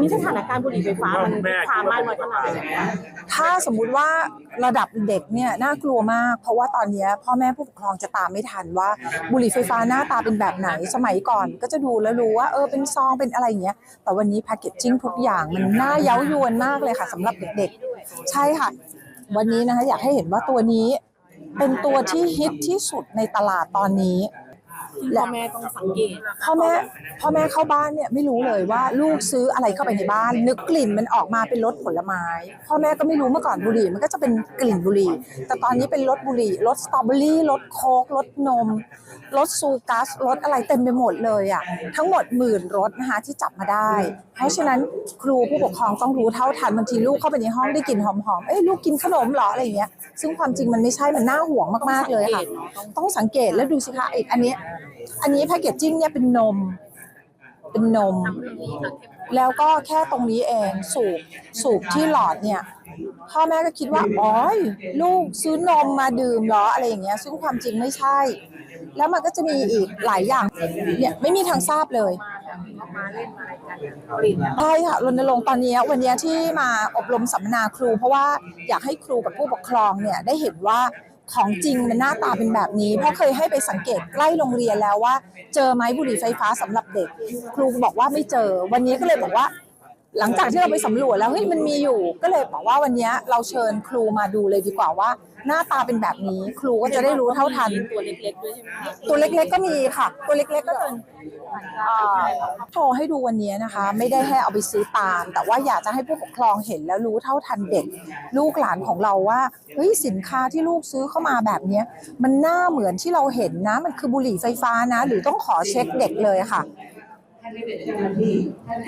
นี่สถานการณ์บุหรี่ไฟฟ้ามันความมากน้อยขนาดไหนคะถ้าสมมุติว่าระดับเด็กเนี่ยน่ากลัวมาก เพราะว่าตอนเนี้ยพ่อแม่ผู้ปกครองจะตามไม่ทันว่าบุหรี่ไฟฟ้าหน้าตาเป็นแบบไหนสมัยก่อน ก็จะดูแล้วรู้ว่าเออเป็นซองเป็นอะไรอย่างเงี้ยแต่วันนี้แพคเกจจิ้งทุกอย่างมันน่าเย้ายวนมากเลยค่ะสำหรับเด็กๆ ใช่ค่ะ วันนี้นะคะอยากให้เห็นว่าตัวนี้เป็นตัวที่ฮิตที่สุดในตลาดตอนนี้ พ่อแม่ต้องสังเกตพ่อแม่พ่อแม่เข้าบ้านเนี่ยไม่รู้เลยว่าลูกซื้ออะไรเข้าไปในบ้าน นึกกลิ่นมันออกมาเป็นรสผลไม้ พ่อแม่ก็ไม่รู้เมื่อก่อนบุหรี่ มันก็จะเป็นกลิ่นบุหรี่ แต่ตอนนี้เป็นรสบุหรี่รสสตรอเบอรี่รสโค้กรสนมรสซูกัสรสอะไรเต็มไปหมดเลยอะทั้งหมดหมื่นรสนะคะที่จับมาได้ เพราะฉะนั้นครูผู้ปกครองต้องรู้เท่าทันบางทีลูกเข้าไปในห้องได้กลิ่นหอมๆเอ้ยลูกกินขนมเหรออะไรอย่างเงี้ยซึ่งความจริงมันไม่ใช่มันน่าห่วงมากๆเลยค่ะ ต้องสังเกตแล้วดูสิคะไอ้อันเนี้ย อันนี้แพคเกจจิ้งเนี่ยเป็นนม เป็นนม แล้วก็แค่ตรงนี้เองสูบสูบที่หลอดเนี่ย พ่อแม่ก็คิดว่าอ๋อยลูกซื้อนมมาดื่มเหรออะไรอย่างเงี้ยซึ่งความจริงไม่ใช่ แล้วมันก็จะมีอีกหลายอย่างเนี่ยไม่มีทางทราบเลยใช่ค่ะรณรงค์ตอนนี้วันนี้ที่มาอบรมสัมมนาครู เพราะว่าอยากให้ครูกับผู้ปกครองเนี่ยได้เห็นว่า ของจริงมันหน้าตาเป็นแบบนี้ เพราะเคยให้ไปสังเกตใกล้โรงเรียนแล้วว่า เจอไหมบุหรี่ไฟฟ้าสำหรับเด็ก ครูบอกว่าไม่เจอ วันนี้ก็เลยบอกว่า หลังจากที่เราไปสำรวจแล้วเฮ้ยมันมีอยู่ ก็เลยบอกว่าวันนี้เราเชิญครูมาดูเลยดีกว่าว่า หน้าตาเป็นแบบนี้ ครูก็จะได้รู้เท่าทัน ตัวเล็กๆด้วยใช่ไหมคะตัวเล็กๆก็มีค่ะ ตัวเล็กๆก็จะเอ่อโชว์ให้ดูวันนี้นะคะ ไม่ได้ให้เอาไปซื้อตาม แต่ว่าอยากจะให้ผู้ปกครองเห็นแล้วรู้เท่าทันเด็ก ลูกหลานของเราว่าเฮ้ยสินค้าที่ลูกซื้อเข้ามาแบบเนี้ยมันน่าเหมือนที่เราเห็นนะ มันคือบุหรี่ไฟฟ้านะ หรือต้องขอเช็คเด็กเลยค่ะ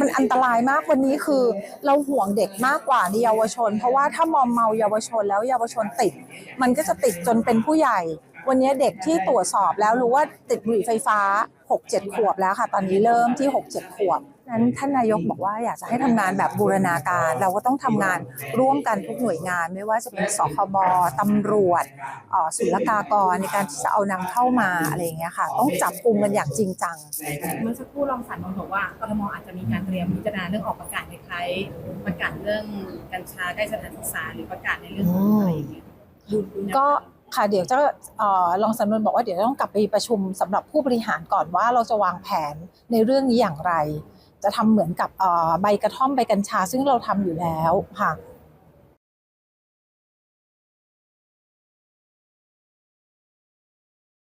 มันอันตรายมากวันนี้คือเราห่วงเด็กมากกว่าในเยาวชน เพราะว่าถ้ามอมเมาเยาวชนแล้วเยาวชนติด มันก็จะติดจนเป็นผู้ใหญ่ วันนี้เด็กที่ตรวจสอบแล้วรู้ว่าติดบุหรี่ไฟฟ้า 6-7 ขวบแล้วค่ะ ตอนนี้เริ่มที่ 6-7 ขวบ นั้นท่านนายกบอกว่าอยากจะให้ทำงานแบบบูรณาการ เราก็ต้องทำงานร่วมกันทุกหน่วยงาน ไม่ว่าจะเป็นสคบตำรวจเอ่อศุลกากรในการที่จะเอานำเข้ามาอะไรอย่างเงี้ยค่ะ ต้องจับกลุ่มกันอย่างจริงจัง เมื่อสักครู่รองสารนนท์บอกว่ากทมอาจจะมีการเตรียมพิจารณาเรื่องออกประกาศในคล้ายๆประกาศเรื่องกัญชาใกล้สถานศึกษาหรือประกาศในเรื่องของอะไรอย่างเงี้ยดูดูนะก็ค่ะเดี๋ยวจะเอ่อรองสำนวนบอกว่าเดี๋ยวต้องกลับไปประชุมสำหรับผู้บริหารก่อนว่าเราจะวางแผนในเรื่องนี้อย่างไร จะทำเหมือนกับใบกระท่อมใบกัญชา ซึ่งเราทำอยู่แล้วค่ะ